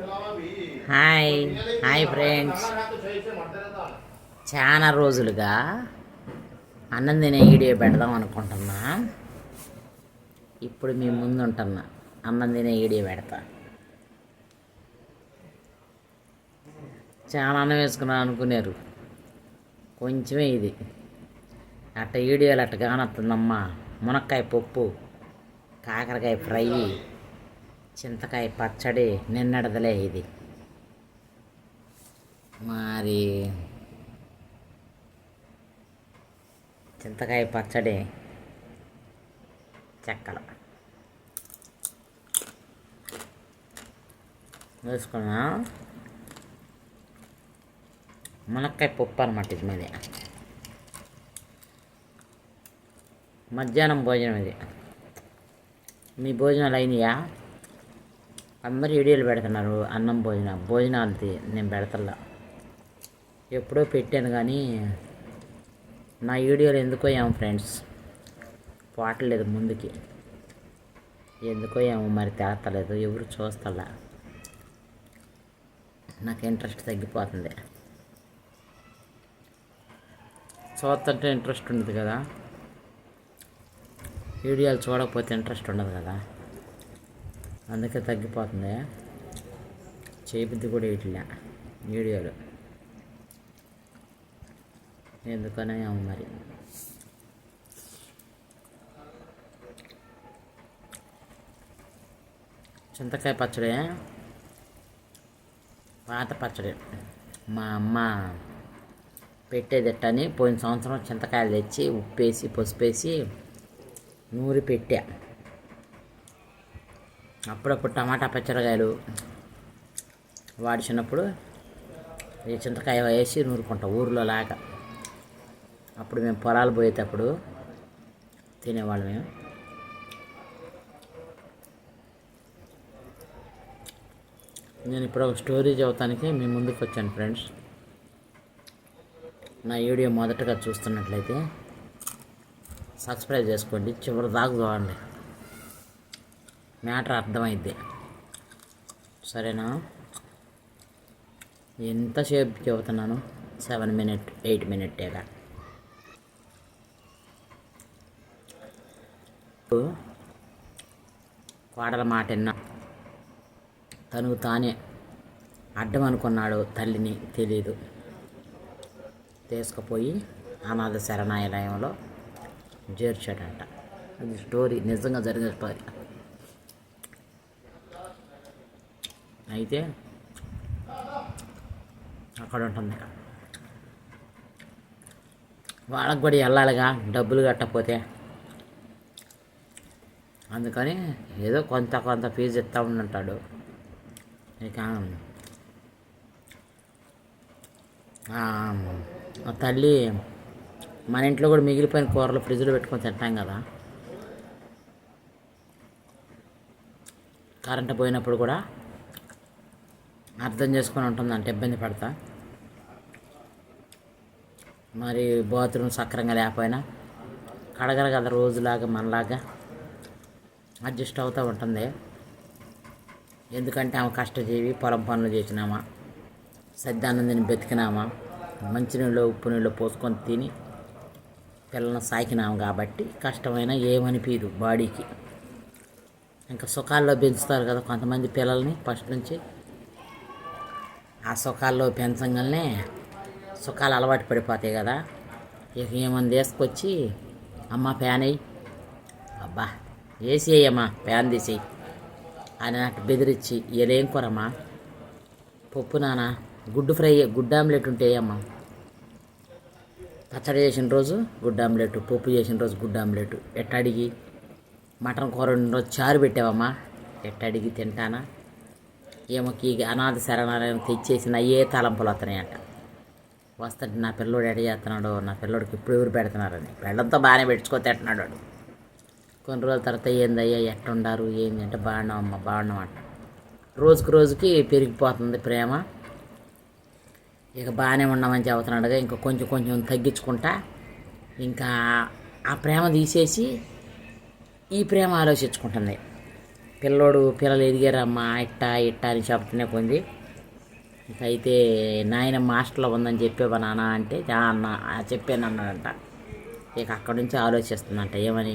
Hi hi friends చాలా రోజులుగా అన్నం తినే వీడియో పెడదాం అనుకుంటున్నా. ఇప్పుడు మీ ముందు ఉంటున్నా అన్నం తినే వీడియో పెడతా. చాలా అన్నం వేసుకున్నాను అనుకున్నారు కొంచెమే ఇది. అట్ట వీడియోలు అట్ట కానొస్తుందమ్మా మునక్కాయ పప్పు కాకరకాయ ఫ్రై చింతకాయ పచ్చడి నిన్నడదలే ఇది. మరి చింతకాయ పచ్చడి చెక్కలు. వేసుకున్నా మునక్కాయ పప్పు అనమాట ఇది మీది. మధ్యాహ్నం భోజనం ఇది. మీ భోజనాలు అయినాయా? అందరు వీడియోలు పెడుతున్నారు అన్నం భోజనం భోజనాలు నేను పెడతల్లా. ఎప్పుడో పెట్టాను కానీ నా వీడియోలు ఎందుకో ఏమో ఫ్రెండ్స్ పోవట్లేదు ముందుకి. ఎందుకో ఏమో మరి తేస్తలేదు ఎవరు చూస్తల్లా. నాకు ఇంట్రెస్ట్ తగ్గిపోతుంది. చూస్తుంటే ఇంట్రెస్ట్ ఉండదు కదా. వీడియోలు చూడకపోతే ఇంట్రెస్ట్ ఉండదు కదా. అందుకే తగ్గిపోతుంది. చేపిద్ది కూడా ఇట్లా వీడియోలు. ఎందుకనే మరి. చింతకాయ పచ్చడి పాత పచ్చడి. మా అమ్మ పెట్టేదట్టని పోయిన సంవత్సరం చింతకాయలు తెచ్చి ఉప్పేసి పసుపేసి నూరి పెట్టా. అప్పుడప్పుడు టమాటా పచ్చడికాయలు వాడిచినప్పుడు ఈ చింతకాయ వేసి నూరుకుంటాం ఊర్లో లాగా. అప్పుడు మేము పొలాలు పోయేటప్పుడు తినేవాళ్ళం మేము. నేను ఇప్పుడు ఒక స్టోరీ చదవటానికి మీ ముందుకు వచ్చాను ఫ్రెండ్స్. నా వీడియో మొదటగా చూస్తున్నట్లయితే సబ్స్క్రైబ్ చేసుకోండి చివరి దాకా చూడండి. మ్యాటర్ అర్థమైద్ది. సరేనా? ఎంతసేపు చెబుతున్నాను? సెవెన్ మినిట్ ఎయిట్ మినిట్టేగా కోడల మాట విన్నా. తను తానే అడ్డం అనుకున్నాడు తల్లిని తెలియదు తీసుకుపోయి అనాథ శరణాలయంలో చేర్చాడంట. అది స్టోరీ నిజంగా జరిగిన స్టోరీ. అయితే అక్కడ ఉంటుంది. వాళ్ళకి కూడా వెళ్ళాలిగా డబ్బులు కట్టకపోతే. అందుకని ఏదో కొంత కొంత ఫీజు ఇస్తూ ఉండంటాడు. ఇక తల్లి మన ఇంట్లో కూడా మిగిలిపోయిన కూరలు ఫ్రిడ్జ్లో పెట్టుకొని తింటాం కదా. కరెంటు పోయినప్పుడు కూడా అర్థం చేసుకొని ఉంటుందంటే ఇబ్బంది పడతా. మరి బాత్రూమ్ సక్రంగా లేకపోయినా కడగరు కదా రోజులాగా మనలాగా అడ్జస్ట్ అవుతూ ఉంటుంది. ఎందుకంటే ఆమె కష్టజీవి పొలం పనులు చేసినామా సద్దానందిని బతికినామా మంచినీళ్ళు ఉప్పు నీళ్ళు పోసుకొని తిని పిల్లలను సాకినాము కాబట్టి కష్టమైన ఏమనిపించదు బాడీకి. ఇంకా సుఖాల్లో పెంచుతారు కదా కొంతమంది పిల్లల్ని ఫస్ట్ నుంచి ఆ సుఖాల్లో పెంచగానే సుఖాలు అలవాటు పడిపోతాయి కదా. ఇక ఏమని తీసుకొచ్చి అమ్మ ఫ్యాన్ అయ్యి అబ్బా వేసేయమ్మా ఫ్యాన్ తీసి అని నాకు బెదిరించి ఏదేం కూరమ్మా పప్పు నాన్న గుడ్డు ఫ్రై గుడ్డు ఆమ్లెట్ ఉంటే అమ్మా పచ్చడి చేసిన రోజు గుడ్డు ఆమ్లెట్ పప్పు చేసిన రోజు గుడ్డు ఆమ్లెట్. ఎట్ట అడిగి మటన్ కూర రోజు చారు పెట్టావమ్మా. ఎట్ట అడిగి తింటానా? ఏమోకి అనాథ శరణాలయం తెచ్చేసిన ఏ తలంపులు వస్తున్నాయంట వస్తుంటే నా పిల్లోడు ఎడ చేస్తున్నాడు నా పిల్లోడికి ఇప్పుడు ఎవరు పెడుతున్నారని. పెళ్ళంతో బాగానే పెట్టుకో తింటున్నాడు వాడు. కొన్ని రోజుల తర్వాత ఏందయ్యా ఎట్టుండారు ఏంది అంటే బాగున్నాం అమ్మ బాగున్నాం అంట. రోజుకి రోజుకి పెరిగిపోతుంది ప్రేమ. ఇక బాగానే ఉన్నామని చెబుతున్నాడుగా ఇంకా కొంచెం కొంచెం తగ్గించుకుంటా ఇంకా ఆ ప్రేమ తీసేసి ఈ ప్రేమ ఆలోచించుకుంటుంది. పిల్లోడు పిల్లలు ఎదిగారమ్మా ఇట్ట ఇట్ట అని చెప్తూనే కొంది అయితే నాయన మాస్టర్లో ఉందని చెప్పేవా నాన్న అంటే అన్న చెప్పాను అన్నాడంట. ఇక అక్కడి నుంచి ఆలోచిస్తుందంట ఏమని?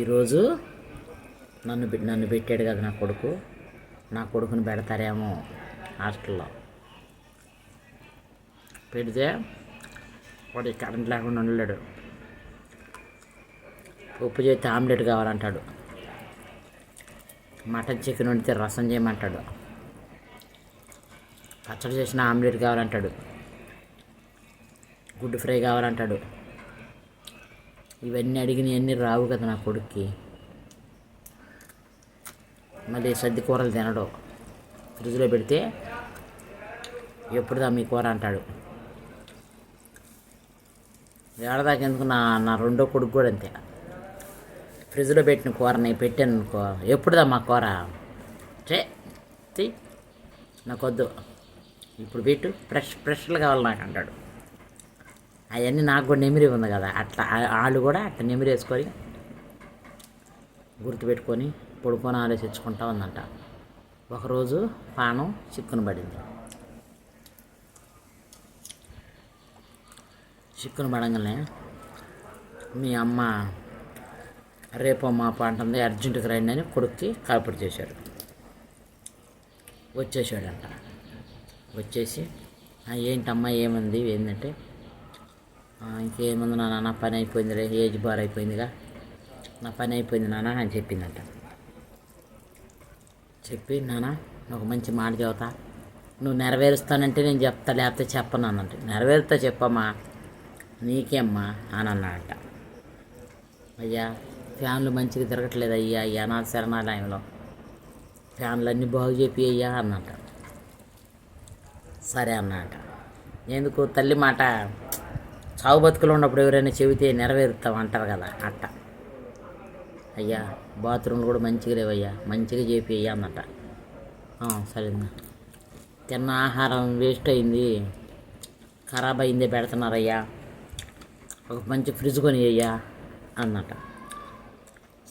ఈరోజు నన్ను నన్ను పెట్టాడు కదా నా కొడుకు నా కొడుకుని పెడతారేమో హాస్టల్లో. పెడితే వాడు కరెంట్ లేకుండా ఉండలేడు. ఉప్పు చేస్తే ఆమ్లెట్ కావాలంటాడు. మటన్ చికెన్ వండితే రసం చేయమంటాడు. పచ్చడి చేసిన ఆమ్లెట్ కావాలంటాడు. గుడ్డు ఫ్రై కావాలంటాడు. ఇవన్నీ అడిగినవన్నీ రావు కదా నా కొడుక్కి. మళ్ళీ సర్ది కూరలు తినడు. ఫ్రిడ్జ్లో పెడితే ఎప్పుడుదా మీ కూర అంటాడు. ఏడదాకెందుకు నా నా రెండో కొడుకు కూడా అంతే. ఫ్రిడ్జ్లో పెట్టిన కూరని పెట్టాను అనుకో ఎప్పుడుదా మా కూర? చే తీ నాకొద్దు. ఇప్పుడు పెట్టు ఫ్రెష్ ఫ్రెష్లు కావాలి నాకు అంటాడు. అవన్నీ నాకు కూడా నెమిరి ఉంది కదా అట్లా వాళ్ళు కూడా అట్లా నెమిరి వేసుకొని గుర్తుపెట్టుకొని పడుకొని ఆలోచించుకుంటా ఉందంట. ఒకరోజు పానం చిక్కును పడింది. చిక్కును పడంగానే మీ అమ్మ రేపు మా అంటుంది అర్జెంటుగా రండి అని కొడుక్కి కాల్పడి చేశాడు. వచ్చేసాడంట వచ్చేసి ఏంటమ్మా ఏముంది? ఏంటంటే ఇంకేముంది ఇంకేముంది నాన్న? నా పని అయిపోయిందిరే ఏజ్ బార్ అయిపోయిందిగా. నా పని అయిపోయింది నాన్న అని చెప్పిందంట. చెప్పి నాన్న ఒక మంచి మాట చెబుతా. నువ్వు నెరవేరుస్తానంటే నేను చెప్తా లేకపోతే చెప్పను అన్నంటే. నెరవేరుతా చెప్పమ్మా. నీకేమ్మా? అని అన్నాడంట. అయ్యా ఫ్యాన్లు మంచిగా తిరగట్లేదు అయ్యా ఈ అనాథ శరణాలయంలో ఫ్యాన్లు అన్నీ బాగు చెప్పి అయ్యా అన్నట. సరే అన్నట. ఎందుకు తల్లి మాట? చావు బతుకులు ఉన్నప్పుడు ఎవరైనా చెబితే నెరవేరుతాం అంటారు కదా అట్ట. అయ్యా బాత్రూమ్లు కూడా మంచిగా లేవయ్యా మంచిగా చేపి అయ్యా అన్నట. సరేనా. తిన్న ఆహారం వేస్ట్ అయింది. ఖరాబ్ అయిందే పెడుతున్నారయ్యా. ఒక మంచి ఫ్రిడ్జ్ కొని అయ్యా అన్నట.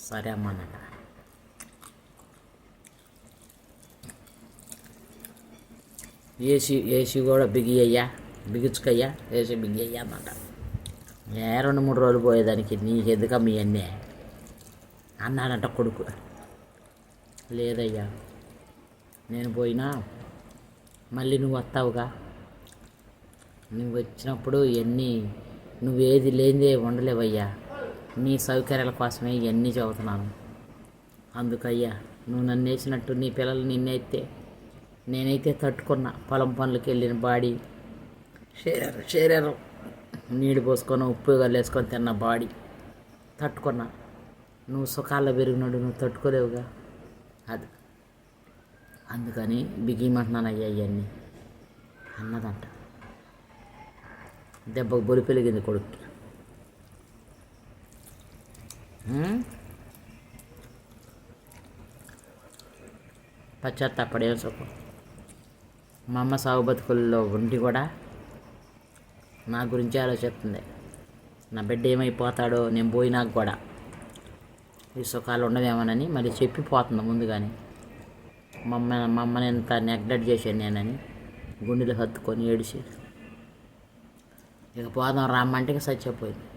సరే అమ్మ అన్నట ఏసీ ఏసీ కూడా బిగి అయ్యా బిగించుకయ్యా ఏసీ బిగి అయ్యా అన్నట ఏ రెండు మూడు రోజులు పోయేదానికి నీ ఎందుకమ్మ మీ అన్నీ? అన్నాడంట కొడుకు. లేదయ్యా నేను పోయినా మళ్ళీ నువ్వు వస్తావుగా? నువ్వు వచ్చినప్పుడు ఇవన్నీ నువ్వేది లేనిదే ఉండలేవయ్యా. నీ సౌకర్యాల కోసమే ఇవన్నీ చదువుతున్నాను. అందుకయ్యా నువ్వు నన్ను వేసినట్టు నీ పిల్లలు నిన్నైతే నేనైతే తట్టుకున్నా. పొలం పనులకి వెళ్ళిన బాడీ. శరీరం శరీరం నీళ్ళు పోసుకొని ఉప్పు వేసుకొని తిన్న బాడీ. తట్టుకున్నా. నువ్వు సుఖాల్లో పెరిగినాడు నువ్వు తట్టుకోలేవుగా. అది. అందుకని బిగిమంటున్నాను అయ్యా ఇవన్నీ. అన్నదంట. దెబ్బకు బొలి పెరిగింది కొడుక్కి. పశ్చాత్తాపడే సుఖం మా అమ్మ సాగు బతుకుల్లో ఉండి కూడా నా గురించి ఆలోచిస్తుంది. నా బిడ్డ ఏమైపోతాడో నేను పోయినాక కూడా ఈ సుఖాలు ఉండవేమోనని మళ్ళీ చెప్పిపోతుంది ముందుగానే. మమ్మ మమ్మని ఇంత ఎంత నెగ్లెక్ట్ చేశాను నేనని గుండెలు హత్తుకొని ఏడిచి ఇక పోదాం రామ్మంటే సచ్చిపోయింది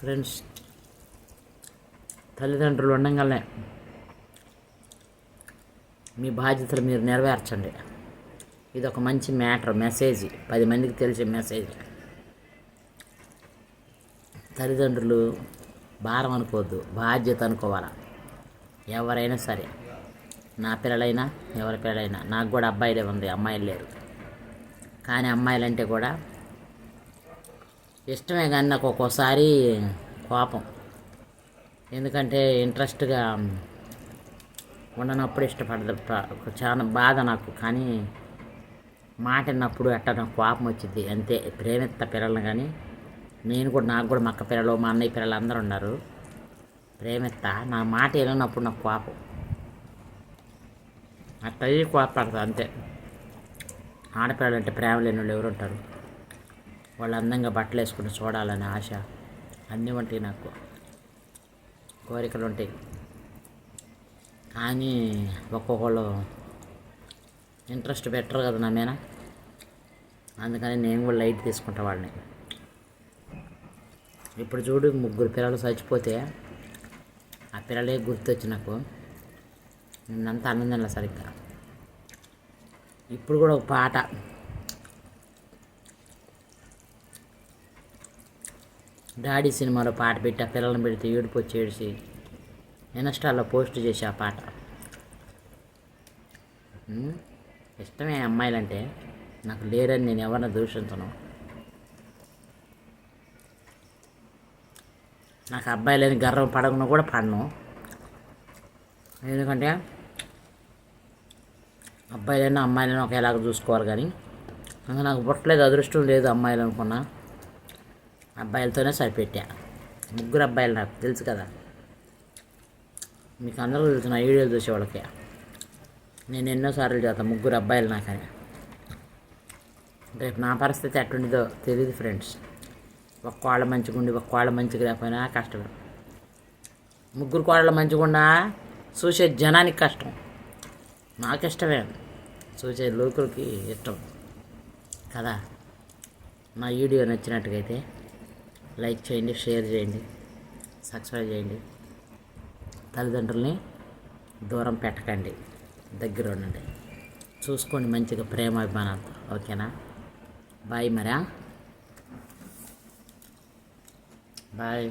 ఫ్రెండ్స్ తల్లిదండ్రులు ఉండగానే మీ బాధ్యతలు మీరు నెరవేర్చండి. ఇది ఒక మంచి మ్యాటర్ మెసేజ్ పది మందికి తెలిసే మెసేజ్. తల్లిదండ్రులు భారం అనుకోవద్దు బాధ్యత అనుకోవాలా? ఎవరైనా సరే నా పిల్లలైనా ఎవరి పిల్లలైనా నాకు కూడా అబ్బాయిలే ఉంది అమ్మాయిలు లేరు. కానీ అమ్మాయిలంటే కూడా ఇష్టమే కానీ నాకు ఒక్కోసారి కోపం. ఎందుకంటే ఇంట్రెస్ట్గా ఉండనప్పుడు ఇష్టపడదు. చాలా బాధ నాకు. కానీ మాట విన్నప్పుడు అట్ట నాకు కోపం వచ్చింది అంతే. ప్రేమిత్త పిల్లలు కానీ నేను కూడా నాకు కూడా మా అక్క పిల్లలు మా అన్నయ్య పిల్లలు అందరూ ఉన్నారు. ప్రేమిత్త నా మాట వినప్పుడు నాకు కోపం. అట్టయి కోపడతా అంతే. ఆడపిల్లలు అంటే ప్రేమ లేని వాళ్ళు ఎవరు ఉంటారు? వాళ్ళు అందంగా బట్టలు వేసుకుని చూడాలని ఆశ. అన్నీ ఉంటాయి నాకు. కోరికలు ఉంటాయి. కానీ ఒక్కొక్కళ్ళు ఇంట్రెస్ట్ పెట్టరు కదా నా మీద. అందుకని నేను కూడా లైట్ తీసుకుంటా వాళ్ళని. ఇప్పుడు చూడు ముగ్గురు పిల్లలు చచ్చిపోతే ఆ పిల్లలే గుర్తొచ్చి నాకు. నిన్నంతా ఆనందంలో సరిగ్గా. ఇప్పుడు కూడా ఒక పాట. డాడీ సినిమాలో పాట పెట్టి ఆ పిల్లలను పెడితే ఏడుపు వచ్చి ఏడిసి ఇన్స్టాల్లో పోస్ట్ చేసి ఆ పాట. ఇష్టమే అమ్మాయిలంటే. నాకు లేరని నేను ఎవరిని దూషించను. నాకు అబ్బాయిలని గర్వం పడకుండా కూడా పడను. ఎందుకంటే అబ్బాయిలైనా అమ్మాయిలైనా ఒకేలాగా చూసుకోవాలి కానీ ఇంకా నాకు పుట్టలేదు అదృష్టం లేదు అమ్మాయిలు అనుకున్నా. అబ్బాయిలతోనే సరిపెట్టా. ముగ్గురు అబ్బాయిలు నాకు తెలుసు కదా. మీకు అందరూ తెలుసు నా వీడియోలు చూసే వాళ్ళకి. నేను ఎన్నోసార్లు చేస్తాను ముగ్గురు అబ్బాయిలు నాకని. రేపు నా పరిస్థితి ఎట్టుండిదో తెలియదు ఫ్రెండ్స్. ఒక కోళ్ళ మంచిగా ఉండి ఒక్క మంచిగా లేకపోయినా కష్టమే. ముగ్గురు కోడలు మంచిగా ఉన్నా చూసే జనానికి కష్టం. నాకు ఇష్టమే చూసే లోకులకి ఇష్టం. కదా? నా వీడియో నచ్చినట్టుగైతే లైక్ చేయండి షేర్ చేయండి సబ్స్క్రైబ్ చేయండి. తల్లిదండ్రుల్ని దూరం పెట్టకండి దగ్గర ఉండండి చూసుకోండి మంచిగా ప్రేమాభిమానంతో ఓకేనా? బాయ్ మరా? బాయ్.